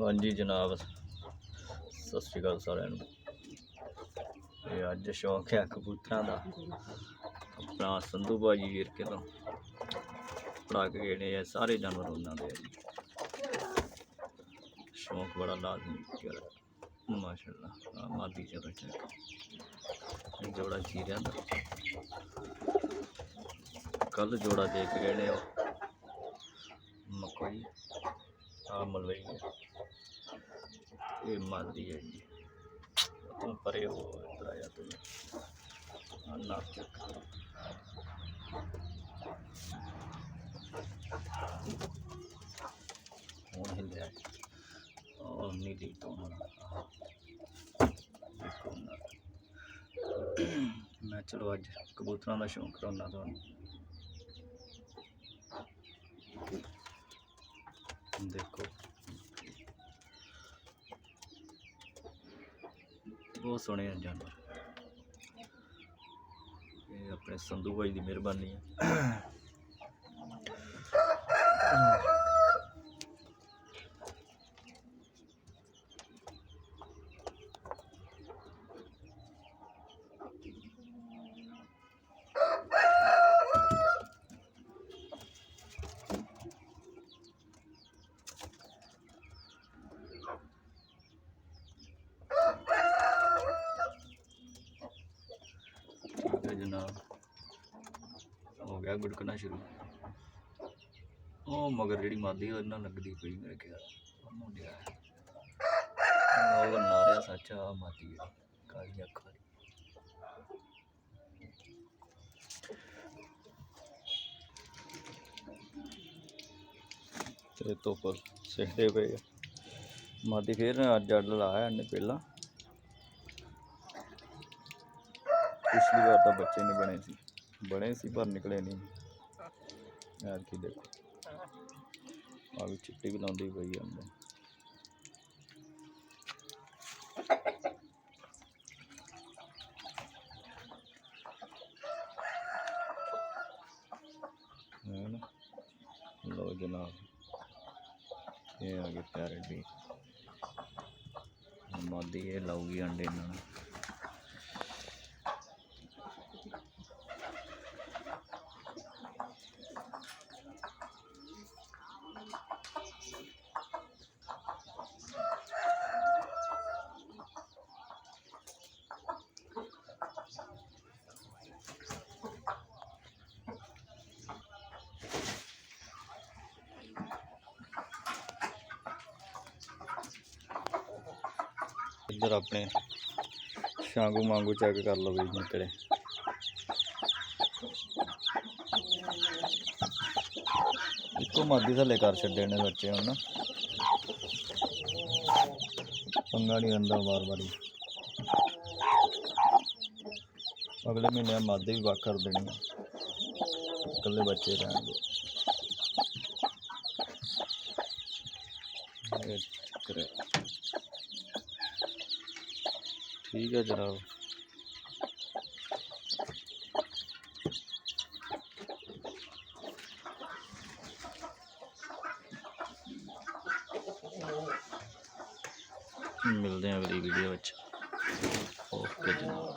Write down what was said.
ਹਾਂਜੀ ਜਨਾਬ, ਸਤਿ ਸ਼੍ਰੀ ਅਕਾਲ ਸਾਰਿਆਂ ਨੂੰ। ਇਹ ਅੱਜ ਸ਼ੌਂਕ ਹੈ ਕਬੂਤਰਾਂ ਦਾ। ਆਪਣਾ ਸੰਧੂ ਬਾਜੀ ਵੀਰ ਕੇ ਤੋਂ ਪੜਾ ਕੇ ਗਏ ਨੇ ਸਾਰੇ ਜਾਨਵਰ ਉਹਨਾਂ ਦੇ ਆ ਸ਼ੌਂਕ ਬੜਾ ਲਾਜ਼ਮੀ ਕਰ ਮਾਸ਼ਾਅੱਲਾ ਮਾਦੀ ਚ ਬੈਠਾ ਇਹ ਜੋੜਾ ਚੀਰਿਆ ਦਾ। ਕੱਲ ਜੋੜਾ ਦੇ ਕੇ ਗਏ ਨੇ ਉਹ। ਮਕਈ ਆ ਮਲਵਈ। ਇਹ ਮਾਦੀ ਹੈ ਜੀ। ਤੂੰ ਪਰੇ ਹੋ, ਇੱਧਰ ਆਇਆ ਤੂੰ। ਆ ਨਾ ਹੁਣ ਹਿੱਲਿਆ। ਉਹ ਨਹੀਂ ਦੀ ਤੋਂ ਦੇਖੋ ਨਾ ਮੈਂ ਚਲੋ ਅੱਜ ਕਬੂਤਰਾਂ ਦਾ ਸ਼ੌਂਕ ਬਹੁਤ ਸੋਹਣੇ ਆ ਜਾਨਵਰ। ਇਹ ਆਪਣੇ ਸੰਧੂ ਭਾਈ ਦੀ ਮਿਹਰਬਾਨੀ ਹੈ ਜਨਾਬ ਹੋ ਗਿਆ ਗੁੜਕਣਾ ਸ਼ੁਰੂ। ਉਹ ਮਗਰ ਜਿਹੜੀ ਮਾਦੀ ਉਹ ਇਹਨਾਂ ਲੱਗਦੀ ਪਈ ਮੇਰੇ ਖਿਆਲ ਉਹਨੂੰ ਉਹ ਨਾਰਿਆ ਸੱਚਾ ਮਾਦੀ ਕਾਲੀ ਅੱਖਾਂ ਵਾਲੀ ਤੇ ਧੁੱਪ ਸਿੱਟਦੇ ਪਏ ਮਾਦੀ ਫੇਰ ਅੱਜ ਅੱਡ ਲਾਇਆ ਇਹਨੇ ਪਹਿਲਾਂ। ਪਿਛਲੀ ਵਾਰ ਤਾਂ ਬੱਚੇ ਨਹੀਂ ਬਣੇ ਸੀ। ਬਣੇ ਸੀ ਪਰ ਨਿਕਲੇ ਨਹੀਂ। ਯਾਰ ਕੀ ਦੇਖੋ। ਆ ਵੀ ਚਿੱਟੀ ਵੀ ਲਾਉਂਦੀ ਪਈ ਆ ਅੰਦਰ। ਲੋ ਜਨਾਬ। ਇਹ ਆ ਗਏ ਪਿਆਰੇ ਵੀ ਮਾਦੀ ਇਹ ਲਾਊਗੀ ਅੰਡੇ ਨਾਲ। ਇੱਧਰ ਆਪਣੇ ਸ਼ਾਂਗੂ ਮਾਂਗੂ ਚੈੱਕ ਕਰ ਲਓ ਵੀ ਨਿਕਲੇ। ਇੱਕੋ ਮਾਦੀ ਥੱਲੇ ਕਰ ਛੱਡੇ ਨੇ ਬੱਚੇ ਹੁਣ। ਨਾ ਪੰਗਾ ਨਹੀਂ ਆਂਦਾ ਵਾਰ ਵਾਰੀ। ਅਗਲੇ ਮਹੀਨੇ ਆ ਵੀ ਵੱਖ ਕਰ ਦੇਣੀ ਇਕੱਲੇ ਬੱਚੇ ਰਹਿਣਗੇ। ਇਹ ਠੀਕ ਹੈ ਜਨਾਬ। ਮਿਲਦੇ ਹਾਂ ਅਗਲੀ ਵੀਡੀਓ ਵਿੱਚ। ਓਕੇ ਜਨਾਬ।